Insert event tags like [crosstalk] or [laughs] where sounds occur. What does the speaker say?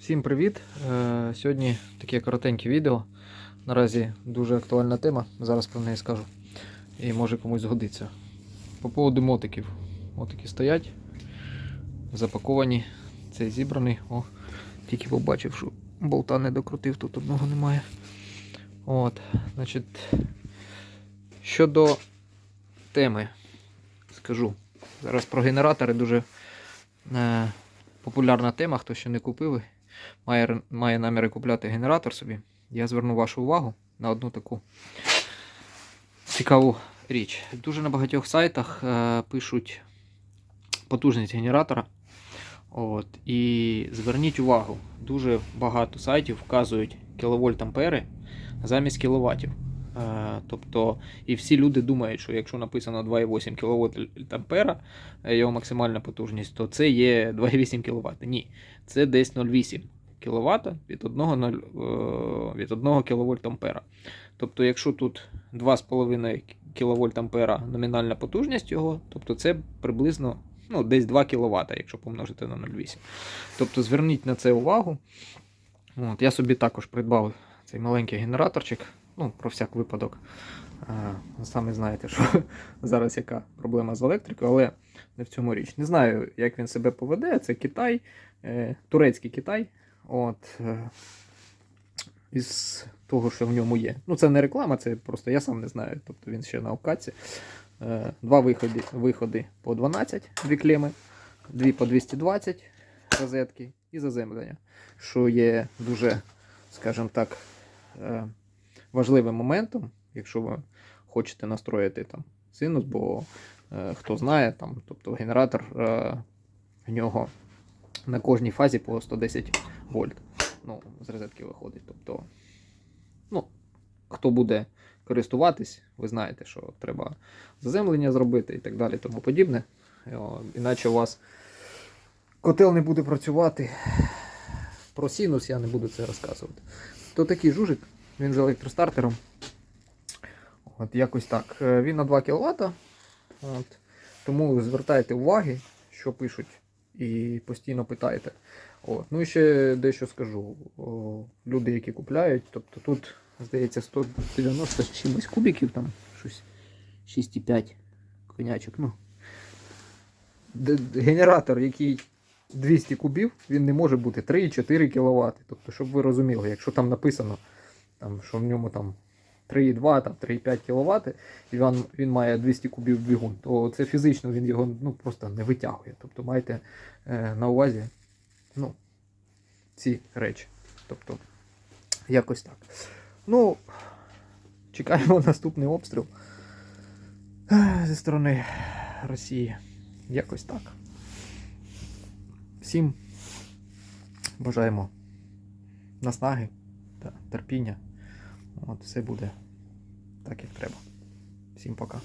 Всім привіт! Е, Сьогодні таке коротеньке відео. Наразі дуже актуальна тема. Зараз про неї скажу. І може комусь згодиться. По поводу мотиків. Мотики стоять, запаковані. Цей зібраний. О, тільки побачив, що болта не докрутив, тут одного немає. От, значить, щодо теми, скажу. Зараз про генератори дуже е, популярна тема, хто ще не купив, має, має наміри купляти генератор собі. Я зверну вашу увагу на одну таку цікаву річ. Дуже на багатьох сайтах е, пишуть потужність генератора. От, і зверніть увагу, дуже багато сайтів вказують кіловольт ампери замість кіловатів. Е, тобто, і всі люди думають, що якщо написано 2,8 кВт ампера, е, його максимальна потужність, то це є 2,8 кВт. Ні, це десь 0,8 кВт від 1, е, від 1 кВт ампера. Тобто, якщо тут 2,5 кВт ампера номінальна потужність його, тобто це приблизно ну, десь 2 кВт, якщо помножити на 0,8. Тобто зверніть на це увагу. От, я собі також придбав цей маленький генераторчик, ну, про всяк випадок. Е, Самі знаєте, що [laughs] зараз яка проблема з електрикою, але не в цьому річ. Не знаю, як він себе поведе. Це Китай, е, турецький Китай. От, е, із того, що в ньому є. Ну, це не реклама, це просто я сам не знаю. Тобто він ще на обкатці. Е, Два виходи, виходи по 12, дві клеми, дві по 220 розетки і заземлення, що є дуже, скажімо так, важливим моментом, якщо ви хочете настроїти там синус, бо е, хто знає, там, тобто генератор е, в нього на кожній фазі по 110 вольт. Ну, з розетки виходить. Тобто, ну, хто буде користуватись, ви знаєте, що треба заземлення зробити і так далі, тому подібне. О, Іначе у вас котел не буде працювати. Про синус я не буду це розказувати. То такий жужик, він з електростартером. От якось так. Е, Він на 2 кВт. От. Тому звертайте уваги, що пишуть, і постійно питайте. От. Ну і ще дещо скажу. О, люди, які купляють, тобто тут, здається, 190 з чимось кубиків, там щось 6,5 конячок. Ну. Генератор, який 200 кубів, він не може бути 3-4 кВт. Тобто, щоб ви розуміли, якщо там написано, там, що в ньому там 3,2, там 3,5 кВт, і він, він має 200 кубів двигун, то це фізично він його ну, просто не витягує. Тобто майте е, на увазі ну, ці речі. Тобто, якось так. Ну, чекаємо [laughs] наступний обстріл е, зі сторони Росії. Якось так. Всім бажаємо наснаги та терпіння. От все буде так, як треба. Всім пока.